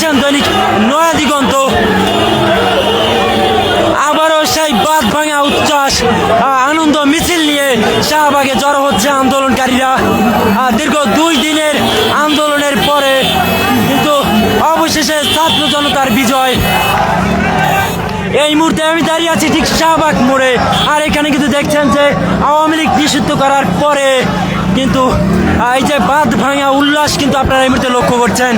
দেখছেন দৈনিক নয়া দিগন্ত। আবারও সেই বাদ ভাঙা উচ্ছ্বাস আনন্দ মিছিল নিয়ে শাহবাগে জড়ো হচ্ছে আন্দোলনকারীরা। দীর্ঘ দুই দিনের আন্দোলনের পরে কিন্তু অবশেষে ছাত্র জনতার বিজয়। এই মুহূর্তে আমি দাঁড়িয়ে আছি ঠিক শাহবাগ মোড়ে। আর এখানে কিন্তু দেখছেন যে আওয়ামী লীগ নিষিদ্ধ করার পরে কিন্তু এই যে বাদ ভাঙা উল্লাস কিন্তু আপনারা এই মুহূর্তে লক্ষ্য করছেন।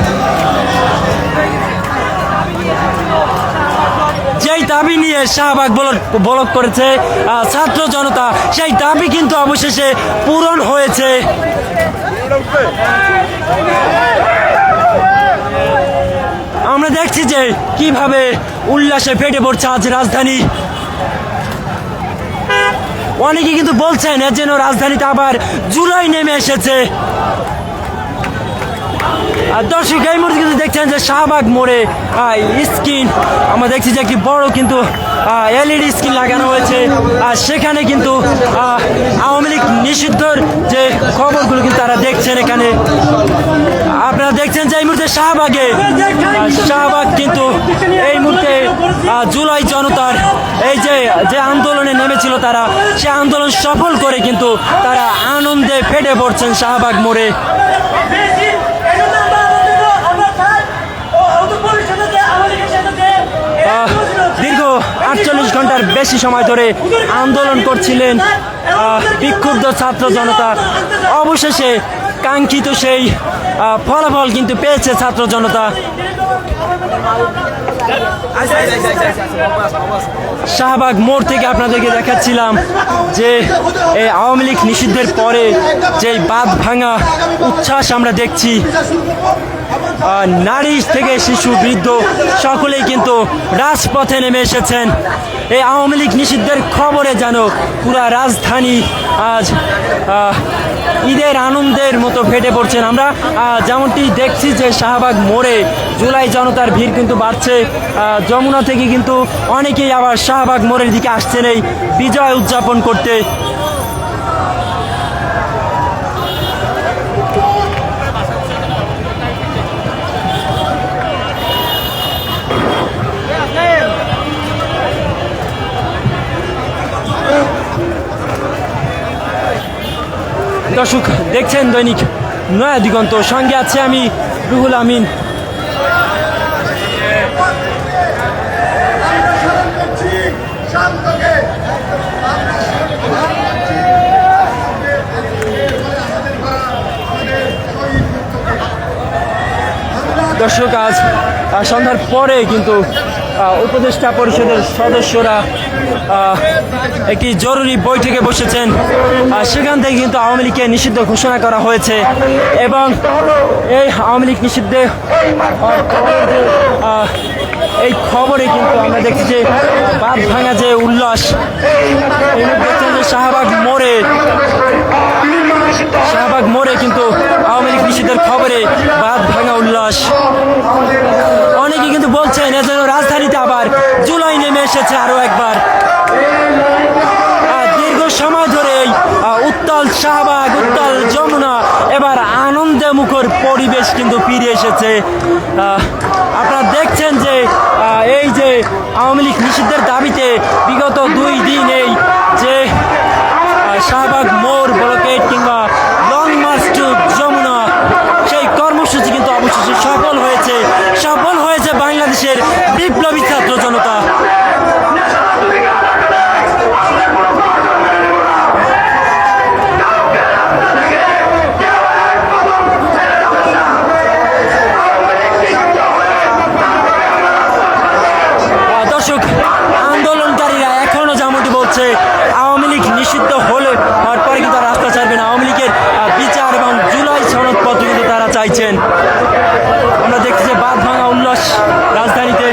যেই দাবি নিয়ে শাহবাগ বলক করেছে ছাত্র জনতা, সেই দাবি কিন্তু অবশেষে পূরণ হয়েছে। আমরা দেখছি যে কীভাবে উল্লাসে ফেটে পড়ছে আজ রাজধানী। অনেকে কিন্তু বলছেন, এর যেন রাজধানীতে আবার জুলাই নেমে এসেছে। আর দর্শক, এই মুহূর্তে কিন্তু দেখছেন যে শাহবাগ মোড়ে স্ক্রিন, আমরা দেখছি যে একটি বড় কিন্তু এলইডি স্ক্রিন লাগানো হয়েছে। আর সেখানে কিন্তু আওয়ামী লীগ নিষিদ্ধর যে খবরগুলো কিন্তু তারা দেখছেন এখানে। আপনারা দেখছেন যে এই মুহূর্তে শাহবাগে শাহবাগ কিন্তু এই মুহূর্তে জুলাই জনতার এই যে যে আন্দোলনে নেমেছিল তারা, সে আন্দোলন সফল করে কিন্তু তারা আনন্দে ফেটে পড়ছেন শাহবাগ মোড়ে। দীর্ঘ আটচল্লিশ ঘণ্টার বেশি সময় ধরে আন্দোলন করছিলেন বিক্ষুব্ধ ছাত্র জনতা। অবশেষে কাঙ্ক্ষিত সেই ফলাফল কিন্তু পেয়েছে ছাত্র জনতা। শাহবাগ মোড় থেকে আপনাদেরকে দেখাচ্ছিলাম যে এই আওয়ামী লীগ নিষিদ্ধের পরে যে বাদ ভাঙা উচ্ছ্বাস আমরা দেখছি নারী থেকে শিশু, বৃদ্ধ সকলেই কিন্তু রাজপথে নেমে এসেছেন। এই আওয়ামী লীগ নিষিদ্ধের খবরে যেন পুরা রাজধানী আজ ঈদের আনন্দের মতো ফেটে পড়ছেন আমরা। যেমনটি দেখছি যে শাহবাগ মোড়ে জুলাই জনতার ভিড় কিন্তু বাড়ছে। যমুনা থেকে কিন্তু অনেকেই আবার শাহবাগ মোড়ের দিকে আসছেন এই বিজয় উদযাপন করতে। দর্শক, দেখছেন দৈনিক নয়া দিগন্ত। সঙ্গে আছে আমি রুহুল আমিন। দর্শক, আজ সন্ধ্যার পরে কিন্তু উপদেষ্টা পরিষদের সদস্যরা একটি জরুরি বৈঠকে বসেছেন। সেখান থেকে কিন্তু আওয়ামী লীগকে নিষিদ্ধ ঘোষণা করা হয়েছে এবং এই আওয়ামী লীগ নিষিদ্ধে এই খবরে কিন্তু আমরা দেখছি যে বাদ ভাঙা যে উল্লাস শাহবাগ মোড়ে শাহবাগ মোড়ে কিন্তু আওয়ামী লীগ নিষিদ্ধের খবরে বাদ ভাঙা উল্লাস। অনেকে কিন্তু বলছেন এজন্য এসেছে আরও একবার। দীর্ঘ সময় ধরে উত্তাল শাহবাগ, উত্তাল যমুনা, এবার আনন্দে মুখর পরিবেশ কিন্তু ফিরে এসেছে। আপনারা দেখছেন যে এই যে আওয়ামী লীগ নিষিদ্ধের দাবিতে বিগত দুই দিন এই যে আহ, শাহবাগ মোড় ব্লকেট কিংবা লং মার্চ টু যমুনা সেই কর্মসূচি কিন্তু অবশেষে সফল হয়েছে সফল হয়েছে বাংলাদেশের বিপ্লবী ছাত্র জনতা আহ, দর্শক আন্দোলনকারীরা এখনও যেমনটি বলছে আওয়ামী লীগ নিষিদ্ধ হলে হওয়ার পরে কিন্তু তারা রাস্তা ছাড়বে না আওয়ামী লীগের আহ, বিচার এবং জুলাই সনদপত্র কিন্তু তারা চাইছেন আমরা দেখছি যে বাঁধ ভাঙা উল্লাস রাজধানীতে।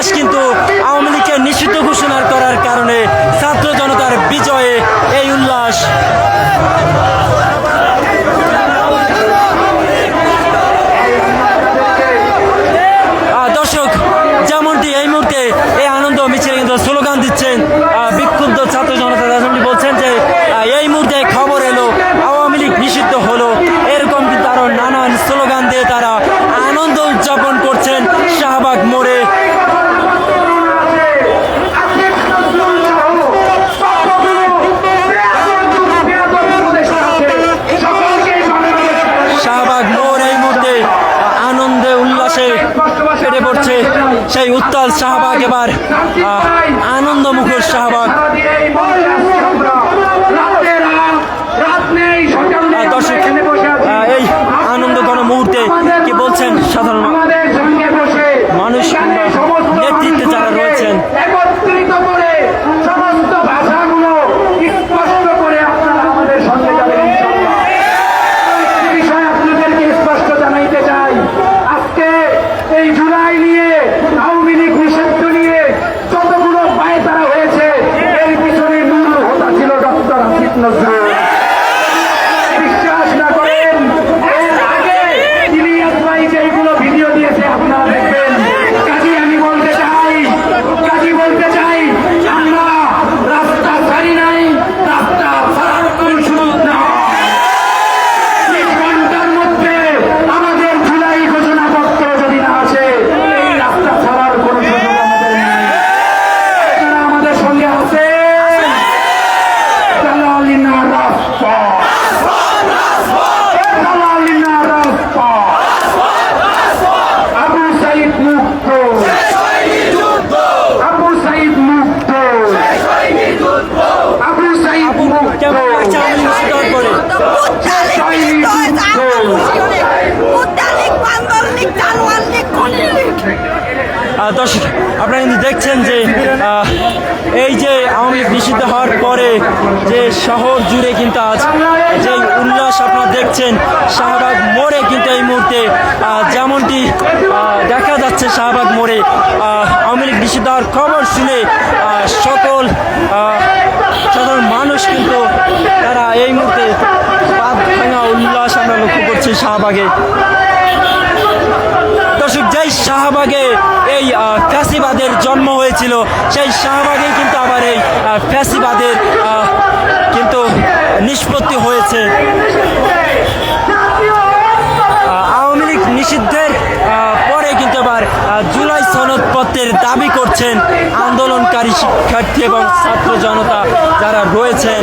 মাস কিন্তু দর্শক, আপনারা কিন্তু দেখছেন যে এই যে আওয়ামী লীগ নিষিদ্ধ হওয়ার পরে যে শহর জুড়ে কিন্তু আজ যে উল্লাস আপনারা দেখছেন, শাহবাগ মোড়ে কিন্তু এই মুহূর্তে যেমনটি দেখা যাচ্ছে শাহবাগ মোড়ে আওয়ামী লীগ নিষিদ্ধ হওয়ার খবর শুনে সকল সাধারণ মানুষ কিন্তু তারা এই মুহূর্তে বাদ ভাঙা উল্লাস আমরা লক্ষ্য করছি শাহবাগে। দর্শক, যেই শাহবাগে এই ফ্যাসিবাদের জন্ম হয়েছিল, সেই শাহবাগে কিন্তু আবার এই ফ্যাসিবাদের কিন্তু নিষ্পত্তি হয়েছে। আওয়ামী লীগ নিষিদ্ধের কিন্তু জুলাই সনদপত্রের দাবি করছেন আন্দোলনকারী শিক্ষার্থী এবং ছাত্র জনতা যারা রয়েছেন।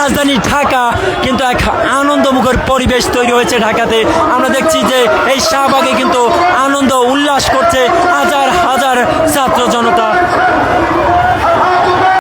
রাজধানী ঢাকা, কিন্তু এক আনন্দমুখর পরিবেশ তৈরি হয়েছে ঢাকাতে। আমরা দেখছি যে এই শাহবাগে কিন্তু আনন্দ, উল্লাস করছে হাজার হাজার ছাত্র জনতা।